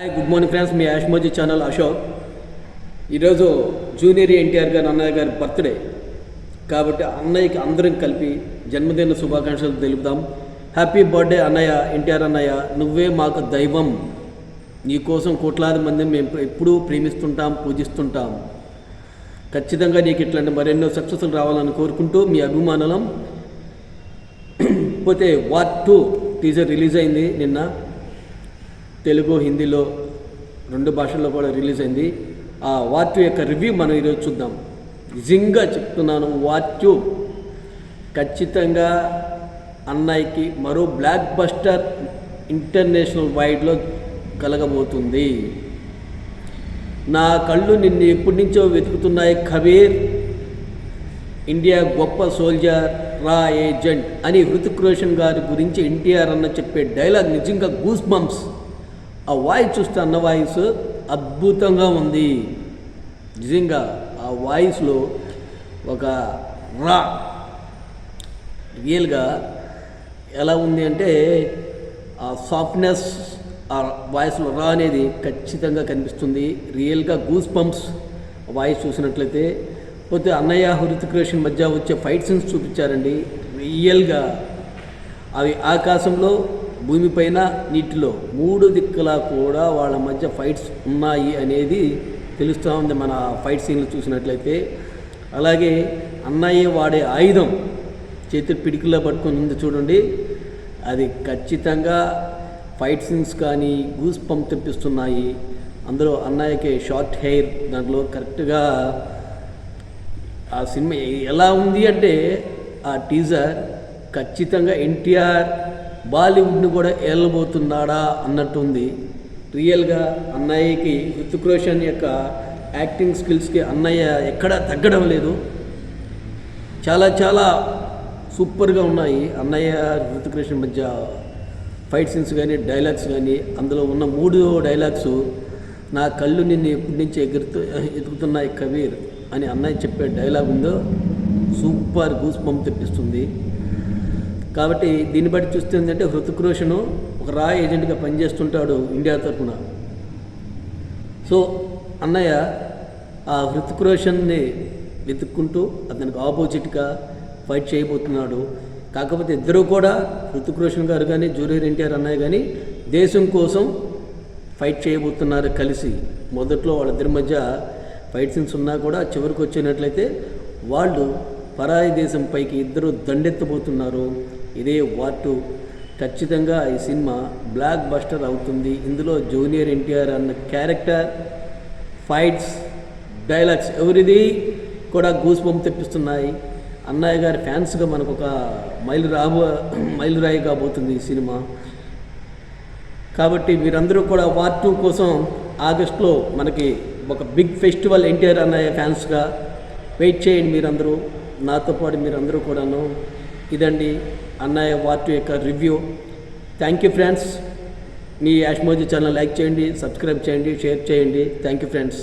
Hi good morning friends మీ Yashmoji channel Ashok. ఈరోజు junior NTR గారు అన్నయ్య గారి బర్త్డే. కాబట్టి అన్నయ్యకి అందరం కలిపి జన్మదిన శుభాకాంక్షలు తెలుపుదాం. హ్యాపీ బర్త్డే అన్నయ్య ఎన్టీఆర్ అన్నయ్య. నువ్వే మాకు దైవం. నీకోసం కోట్లాది మంది మేము ఎప్పుడూ ప్రేమిస్తుంటాం పూజిస్తుంటాం. ఖచ్చితంగా నీకు ఇట్లాంటి మరెన్నో సక్సెస్లు రావాలని కోరుకుంటూ మీ అభిమానులం. పోతే వాట్ టూ టీజర్ రిలీజ్ అయింది నిన్న. తెలుగు హిందీలో రెండు భాషల్లో కూడా రిలీజ్ అయింది. ఆ వాట్యు యొక్క రివ్యూ మనం ఈరోజు చూద్దాం. నిజంగా చెప్తున్నాను వాట్యు ఖచ్చితంగా అన్నయ్యకి మరో బ్లాక్ బస్టర్ ఇంటర్నేషనల్ వైడ్లో కలగబోతుంది. నా కళ్ళు నిన్ను ఎప్పటి నుంచో వెతుకుతున్నాయి కబీర్. ఇండియా గొప్ప సోల్జర్ రా ఏజెంట్ అని హృతిక్ రోషన్ గారి గురించి ఎన్టీఆర్ అన్న చెప్పే డైలాగ్ నిజంగా గూస్ బంప్స్. ఆ వాయిస్ చూస్తే అన్న వాయిస్ అద్భుతంగా ఉంది. నిజంగా ఆ వాయిస్లో ఒక రా రియల్గా ఎలా ఉంది అంటే ఆ సాఫ్ట్నెస్ ఆ వాయిస్లో రా అనేది ఖచ్చితంగా కనిపిస్తుంది. రియల్గా గూస్ పంప్స్ వాయిస్ చూసినట్లయితే. పోతే అన్నయ్య హృతిక్ రోషన్ మధ్య వచ్చే ఫైట్ సీన్స్ చూపించారండి. రియల్గా అవి ఆకాశంలో భూమిపైన నీటిలో మూడు దిక్కులా కూడా వాళ్ళ మధ్య ఫైట్స్ ఉన్నాయి అనేది తెలుస్తూ ఉంది మన ఫైట్ సీన్లు చూసినట్లయితే. అలాగే అన్నయ్య వాడే ఆయుధం చేతి పిడికిలో పట్టుకుని ఉంది చూడండి. అది ఖచ్చితంగా ఫైట్ సీన్స్ కానీ గూస్ పంప్ తెప్పిస్తున్నాయి. అందులో అన్నయ్యకి షార్ట్ హెయిర్ దాంట్లో కరెక్ట్గా ఆ సినిమా ఎలా ఉంది అంటే ఆ టీజర్ ఖచ్చితంగా ఎన్టీఆర్ బాలీవుడ్ని కూడా ఏళ్ళబోతున్నాడా అన్నట్టుంది. రియల్గా అన్నయ్యకి హృతిక్ రోషన్ యొక్క యాక్టింగ్ స్కిల్స్కి అన్నయ్య ఎక్కడా తగ్గడం లేదు. చాలా చాలా సూపర్గా ఉన్నాయి. అన్నయ్య హృతిక్ రోషన్ మధ్య ఫైట్ సీన్స్ కానీ డైలాగ్స్ కానీ అందులో ఉన్న మూడు డైలాగ్స్ నా కళ్ళు నిన్ను ఎప్పటి నుంచి ఎగురుతూ ఎదుగుతున్నాయి కబీర్ అని అన్నయ్య చెప్పే డైలాగ్ ఉందో సూపర్ గూస్ పంప్ తెప్పిస్తుంది కాబట్టి దీన్ని బట్టి చూస్తే ఏంటంటే హృతిక్ రోషన్ ఒక రా ఏజెంట్గా పనిచేస్తుంటాడు ఇండియా తరఫున. సో అన్నయ్య ఆ హృతిక్ రోషన్ని వెతుక్కుంటూ అతనికి ఆపోజిట్గా ఫైట్ చేయబోతున్నాడు. కాకపోతే ఇద్దరు కూడా హృతిక్ రోషన్ గారు కానీ జూనియర్ ఎన్టీఆర్ అన్నయ్య కానీ దేశం కోసం ఫైట్ చేయబోతున్నారు కలిసి. మొదట్లో వాళ్ళిద్దరి మధ్య ఫైట్ సీన్స్ ఉన్నా కూడా చివరికి వచ్చినట్లయితే వాళ్ళు పరాయి దేశం పైకి ఇద్దరు దండెత్తబోతున్నారు. ఇదే వాటు ఖచ్చితంగా ఈ సినిమా బ్లాక్ బస్టర్ అవుతుంది. ఇందులో జూనియర్ ఎన్టీఆర్ అన్న క్యారెక్టర్ ఫైట్స్ డైలాగ్స్ ఎవరిది కూడా గూస్ బొమ్మ తెప్పిస్తున్నాయి. అన్నయ్య గారి ఫ్యాన్స్గా మనకు ఒక మైలు రాబో మైలురాయి కాబోతుంది ఈ సినిమా. కాబట్టి మీరందరూ కూడా వార్ టూ కోసం ఆగస్ట్లో మనకి ఒక బిగ్ ఫెస్టివల్ ఎన్టీఆర్ అన్నయ్య ఫ్యాన్స్గా వెయిట్ చేయండి మీరందరూ. నాతో పాటు మీరందరూ కూడాను. ఇదండి అన్నయ్య వార్టు యొక్క రివ్యూ. థ్యాంక్ యూ ఫ్రెండ్స్ మీ యాష్మోజీ ఛానల్ లైక్ చేయండి సబ్స్క్రైబ్ చేయండి షేర్ చేయండి. Thank you friends